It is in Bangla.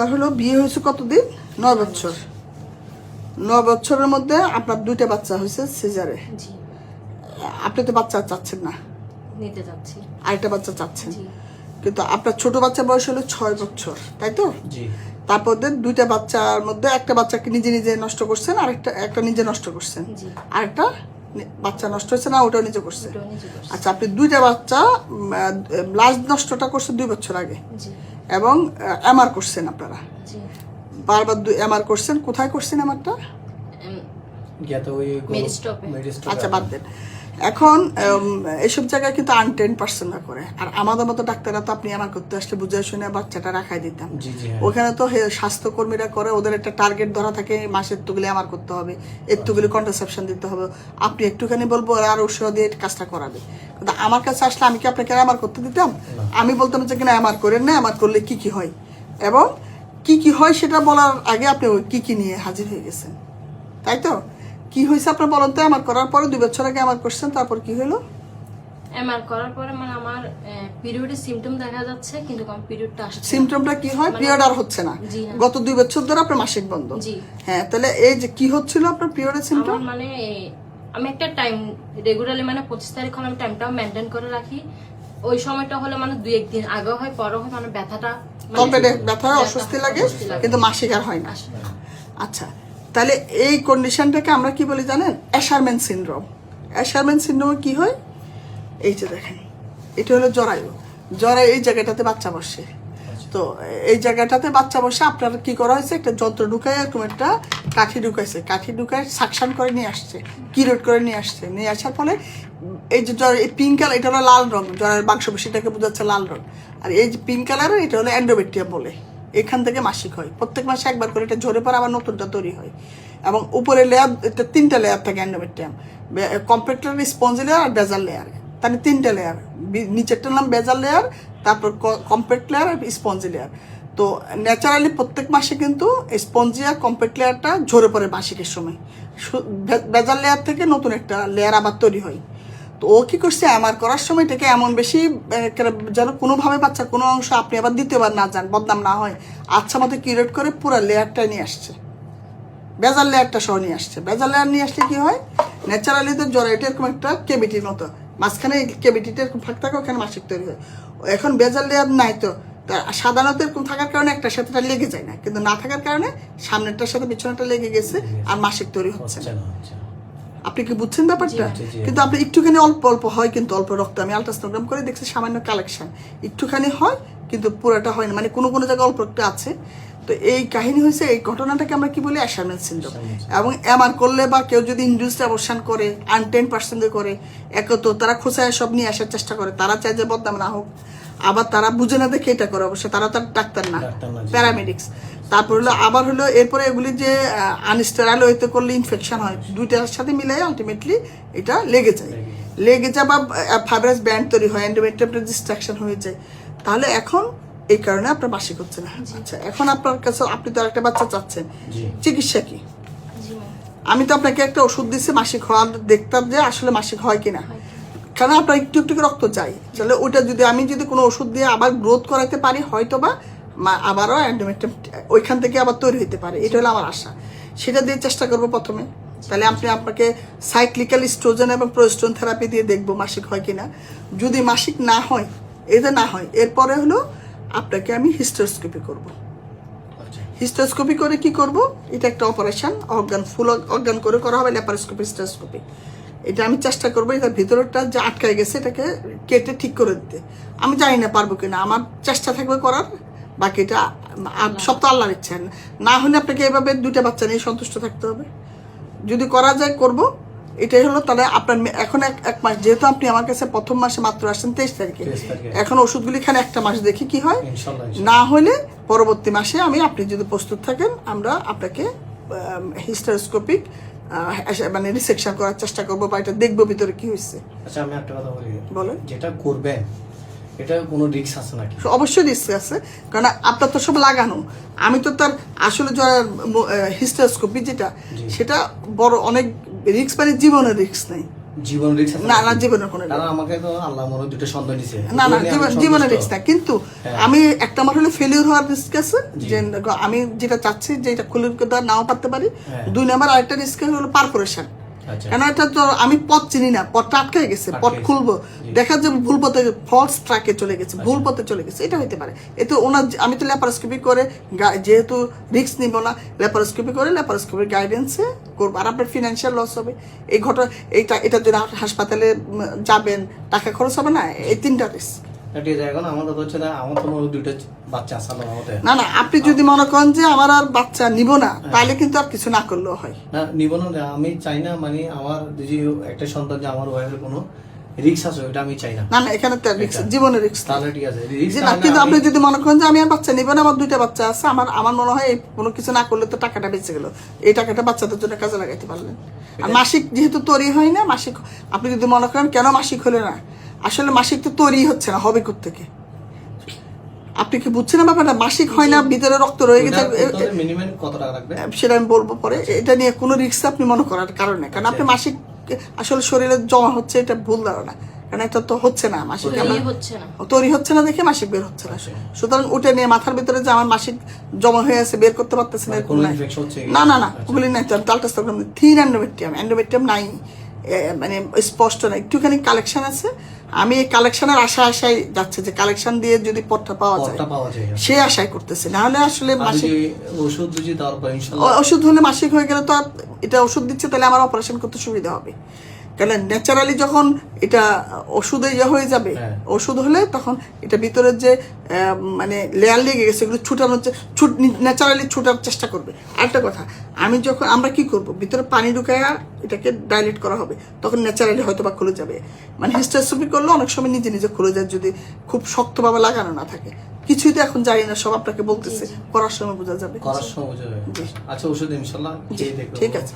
আপনার হলো বিয়ে হয়েছে কতদিন? নয় বছর। নয় বছরের মধ্যে আপনার দুইটা বাচ্চা হয়েছে সিজারে। আপনি তো বাচ্চা চাচ্ছেন না। নিতে যাচ্ছি। আরেকটা বাচ্চা চাচ্ছেন। কিন্তু আপনার ছোট বাচ্চা বয়স হলো ছয় বছর তাই তো? তারপর দিয়ে দুইটা বাচ্চার মধ্যে একটা বাচ্চাকে নিজে নিজে নষ্ট করছেন আরেকটা একটা একটা নিজে নষ্ট করছেন। জি। আরেকটা বাচ্চা নষ্ট হয়েছে না ওটাও নিজে করছে। আচ্ছা আপনি দুইটা বাচ্চা লাস্ট নষ্টটা করছে দুই বছর আগে জি। এবং এমআর করছেন আপনারা। বারবার দুই এমআর করছেন কোথায় করছেন এমআরটা উম, তো ওই আচ্ছা বাদ দেন। এখন এসব জায়গায় কিন্তু আনটেন পার্সেন্টরা করে। আর আমাদের মতো ডাক্তাররা তো আপনি আমার করতে আসলে বুঝে শুনে বাচ্চাটা রাখাই দিতাম। হ্যাঁ। ওখানে তো স্বাস্থ্যকর্মীরা করে ওদের একটা টার্গেট ধরা থাকে মাসের তুগুলি আমার করতে হবে এতগুলি কন্ট্রাসেপশন দিতে হবে। আপনি একটুখানি বলব আর ওষুধ দিয়ে কাজটা করাবে। কিন্তু আমার কাছে আসলে আমি কি আপনাকে আমার করতে দিতাম? আমি বলতাম যে কিনা আমার করেন না আমার করলে কি কি হয়? এবং কি কি হয় সেটা বলার আগে আপনি কি কি নিয়ে হাজির হয়ে গেছেন। তাই তো? কি হয়েছে আপনার বলেন তো? আমার করার পরে দুই বছর আগে আমার করছেন তারপর কি হলো? এমআর করার পরে মানে আমার পিরিয়ডের সিমটম দেখা যাচ্ছে কিন্তু আমার পিরিয়ডটা আসছে না। সিমটমটা কি হয়? পিরিয়ড আর হচ্ছে না। হ্যাঁ। গত দুই বছর ধরে আপনার মাসিক বন্ধ। জি। হ্যাঁ তাহলে এই যে কি হচ্ছিল আপনার পিরিয়ডের সিমটম মানে আমি একটা টাইম রেগুলারলি মানে পঁচিশ তারিখ হলে আমি টাইমটা মেনটেন করে রাখি। ওই সময়টা হলে মানে দুই একদিন আগে হয় পরেও হয় মানে ব্যথাটা মানে কমপ্লেটে ব্যথা হয়, অস্বস্তি লাগে কিন্তু মাসিক আর হয় না। আচ্ছা তাহলে এই কন্ডিশনটাকে আমরা কি বলি জানেন? অ্যাশারম্যান সিনড্রোম অ্যাশারম্যান সিনড্রোমে কি হয়? এই যে দেখেন এটা হলো জরায়ু। জরায়ু এই জায়গাটাতে বাচ্চা বসে। তো এই জায়গাটাতে বাচ্চা বসে আপনার কি করা হয়েছে? একটা যন্ত্র ঢুকায় এরকম একটা কাঠি ঢুকাইছে। কাঠি ঢুকায় সাকশন করে নিয়ে আসছে কিরোট করে নিয়ে আসছে। নিয়ে আসার ফলে এই যে জ্বর এই পিঙ্ক কালার এটা হলো লাল রং। জ্বরের বাক্স বেশিটাকে বোঝাচ্ছে লাল রং। আর এই যে পিঙ্ক কালারের এটা হলো অ্যান্ডোবেক্টিয়া বলে। এখান থেকে মাসিক হয়। প্রত্যেক মাসে একবার করে এটা ঝরে পরে আবার নতুনটা তৈরি হয়। এবং উপরে লেয়ার এটা তিনটা লেয়ার থাকে অ্যান্ডোমেট্রিয়াম কম্পিউটার স্পঞ্জি লেয়ার আর বেজাল লেয়ার তাহলে তিনটা লেয়ার নিচেরটার নাম বেজাল লেয়ার তারপর কম্প্যাক্ট লেয়ার আর স্পঞ্জি লেয়ার তো ন্যাচারালি প্রত্যেক মাসে কিন্তু স্পঞ্জি আর কম্প্যাক্ট লেয়ারটা ঝরে পড়ে মাসিকের সময়। বেজাল লেয়ার থেকে নতুন একটা লেয়ার আবার তৈরি হয়। তো ও কি করছে? আমার করার সময় এটাকে এমন বেশি যেন কোনোভাবে বাচ্চার কোনো অংশ আপনি আবার দ্বিতীয়বার না যান, বদনাম না হয়। আচ্ছা মতো কিউরেট করে পুরো লেয়ারটা নিয়ে আসছে। বেজাল লেয়ারটা সহ নিয়ে আসছে। বেজাল লেয়ার নিয়ে আসলে কি হয়? ন্যাচারালি তো জ্বর এটা এরকম একটা কেবিটির মতো। মাঝখানে কেবিটিটা এরকম ফাঁক থাকে, ওখানে মাসিক তৈরি হয়। এখন বেজাল লেয়ার নাই তো সাধারণত এরকম থাকার কারণে একটা সাথেটা লেগে যায় না। কিন্তু না থাকার কারণে সামনেরটার সাথে পিছনেরটা লেগে গেছে আর মাসিক তৈরি হচ্ছে না। আপনি কি বুঝছেন ব্যাপারটা। কিন্তু আপনি একটুখানি অল্প অল্প হয় কিন্তু অল্প রক্ত। আমি আলট্রাসোনোগ্রাম করে দেখছি সামান্য কালেকশন একটুখানি হয় কিন্তু পুরোটা হয় না। মানে কোনো কোনো জায়গায় অল্প একটু আছে। তো এই কাহিনী হয়েছে এই ঘটনাটাকে আমরা কি বলি? অ্যাসারমেন্ট সিন্ড্রোম এবং এমআর করলে বা কেউ যদি ইন্ডিউসড অবসান করে আনটেন পার্সেন্ট করে এক তো তারা খোঁচায় সব নিয়ে আসার চেষ্টা করে। তারা চায় যে বদনাম না হোক। আবার তারা বুঝে না দেখে এটা করে অবশ্যই তারা তার ডাক্তার না ডাক্তার না, প্যারামেডিক্স তারপর হলো আবার হলো এরপরে এগুলি যে আনস্টেরাইল হইতে করলে ইনফেকশন হয় দুইটার সাথে মিলে আলটিমেটলি এটা লেগে যায়। লেগে যা বা ফাইব্রাস ব্যান্ড তৈরি হয় এন্ডোমেট্রিয়ামটা ডিস্ট্রাকশন হয়ে যায়। তাহলে এখন এই কারণে আপনার মাসিক হচ্ছে না। আচ্ছা এখন আপনার কাছে আপনি তো একটা বাচ্চা চাচ্ছেন। চিকিৎসা কি? আমি তো আপনাকে একটা ওষুধ দিচ্ছি মাসিক হওয়ার দেখতাম যে আসলে মাসিক হয় কিনা। কারণ আপনার একটু একটু রক্ত চাই? তাহলে ওইটা যদি আমি যদি কোনো ওষুধ দিয়ে আবার গ্রোথ করাতে পারি হয়তো বা আবারও অ্যান্ডোমেট্রিয়াম ওইখান থেকে আবার তৈরি হতে পারে। এটা হলো আমার আশা। সেটা দিয়ে চেষ্টা করব প্রথমে। তাহলে আপনি আপনাকে সাইক্লিক্যাল স্ট্রোজেন এবং প্রোস্টোন থেরাপি দিয়ে দেখব মাসিক হয় কি না যদি মাসিক না হয় এটা না হয় এরপরে হলো আপনাকে আমি হিস্টোস্কোপি করব। হিস্টোস্কোপি করে কি করব? এটা একটা অপারেশন অর্গান ফুল অর্গান করে করা হবে ল্যাপারোস্কোপি হিস্টোস্কোপি এটা আমি চেষ্টা করব এটার ভিতরটা যে আটকায় গেছে এটাকে কেটে ঠিক করে দিতে। আমি জানি না পারব কিনা আমার চেষ্টা থাকবে করার বাকিটা সব তো আল্লাহর ইচ্ছা। না হলে আপনাকে এভাবে দুইটা বাচ্চা নিয়ে সন্তুষ্ট থাকতে হবে। যদি করা যায় করব। এটাই হলো তাহলে আপনার এখন এক এক মাস যেহেতু আপনি আমার কাছে প্রথম মাসে মাত্র আসছেন তেইশ তারিখে। এখন ওষুধগুলি এখানে একটা মাস দেখি কি হয়। না হলে পরবর্তী মাসে আমি আপনি যদি প্রস্তুত থাকেন আমরা আপনাকে হিস্টারোস্কোপিক মানে রিসেকশন করার চেষ্টা করব বা এটা দেখব ভিতরে কি হয়েছে। আচ্ছা আমি একটা কথা বলি। বলেন। যেটা করবেন এটা কোনো রিস্ক আছে নাকি? অবশ্যই রিস্ক আছে কারণ আপনার তো সব লাগানো। আমি তো তার আসলে হিস্টারোস্কোপি যেটা সেটা বড় অনেক রিস্ক মানে জীবনের রিস্ক নেই। জীবন রিক্স না, না, জীবনের কোনো কারণ আমাকে তো আল্লাহ মনে দুটো সন্তান দিছে। না না আমি জীবনের রিস্ক কিন্তু হ্যাঁ। আমি একটা আমার হলে ফেলিওর হওয়ার রিস্ক আছে যে আমি যেটা চাচ্ছি যে এটা খুলে দেওয়া নাও পারতে পারি। হ্যাঁ। দুই নাম্বার আরেকটা রিস্ক হলো পারফোরেশন আচ্ছা। কেন এটা তো আমি পথ চিনি না পথটা আটকে গেছে পথ খুলবো। দেখা যাবে ভুল পথে ফলস ট্রাকে চলে গেছে ভুল আচ্ছা। পথে চলে গেছে এটা হইতে পারে। এতে ওনার আমি তো ল্যাপারোস্কোপি করে যেহেতু রিস্ক নিব না ল্যাপারোস্কোপি করে ল্যাপারোস্কোপির গাইডেন্সে করব। আর আপনার ফিনান্সিয়াল লস হবে। এই ঘটনা এইটা এটার জন্য হাসপাতালে যাবেন টাকা খরচ হবে না? এই তিনটা রিস্ক না, আপনি যদি মনে করেন যে আমার আর বাচ্চা নিব না হ্যাঁ। তাহলে কিন্তু আর কিছু না করলেও হয়। না নিব না আমি চাই না মানে আমার যদি একটা সন্তান যে আমার ওয়াইফের কোনো রিক্স আছে ওটা আমি চাই না। না না এখানে তো রিস্ক এটা। জীবনের তাহলে ঠিক আছে না কিন্তু আপনি যদি মনে করেন যে আমি আর বাচ্চা নিব না আমার দুইটা বাচ্চা আছে আমার আমার মনে হয় কোনো কিছু না করলে তো টাকাটা বেঁচে গেল। এই টাকাটা বাচ্চাদের জন্য কাজে লাগাইতে পারলেন। আর মাসিক যেহেতু তৈরি হয় না মাসিক আপনি যদি মনে করেন কেন মাসিক হলে না? আসলে মাসিক তো তৈরি হচ্ছে না হবে থেকে আপনি কি বুঝছেন ব্যাপারটা? মাসিক হয় না ভিতরে রক্ত রয়ে গেছে সেটা আমি বলব পরে এটা নিয়ে কোনো রিস্ক আপনি মনে করার কারণে কারণ আপনি মাসিক আসলে শরীরে জমা হচ্ছে এটা ভুল ধারণা। কারণ এটা তো হচ্ছে না মাসিক তৈরি হচ্ছে না। তৈরি হচ্ছে না দেখে মাসিক বের হচ্ছে না। সুতরাং ওটা নিয়ে মাথার ভিতরে যে আমার মাসিক জমা হয়ে আছে বের করতে পারতেছে না মানে এরকম? না না না। ওগুলি নাই। তো আলট্রাসাউন্ড থিন অ্যান্ডোমেট্রিয়াম অ্যান্ডোমেট্রিয়াম নাই। মানে স্পষ্ট না একটুখানি কালেকশন আছে। আমি এই কালেকশনের আশা আশায় যাচ্ছে যে কালেকশন দিয়ে যদি পথটা পাওয়া যায় যায় সে আশায় করতেছে। না হলে আসলে মাসিক ওষুধ যদি ওষুধ হলে মাসিক হয়ে গেলে তো এটা ওষুধ দিচ্ছে তাহলে আমার অপারেশন করতে সুবিধা হবে। কারণ ন্যাচারালি যখন এটা ওষুধে ইয়ে হয়ে যাবে হ্যাঁ। ওষুধ হলে তখন এটা ভিতরের যে মানে লেয়ার লেগে গেছে এগুলো ছুটানোর ছুট ন্যাচারালি ছুটার চেষ্টা করবে। আরেকটা কথা আমি যখন আমরা কি করব? ভিতরে পানি ঢুকায়া এটাকে ডাইলেট করা হবে তখন ন্যাচারালি হয়তো বা খুলে যাবে। মানে হিস্টোস্কোপি করলে অনেক সময় নিজে নিজে খুলে যায় যদি খুব শক্তভাবে লাগানো না থাকে। কিছুই তো এখন জানি না সব আপনাকে বলতেছে। করার সময় বোঝা যাবে। করার সময় বোঝা যাবে। আচ্ছা ওষুধ ইনশাল্লাহ। ঠিক আছে।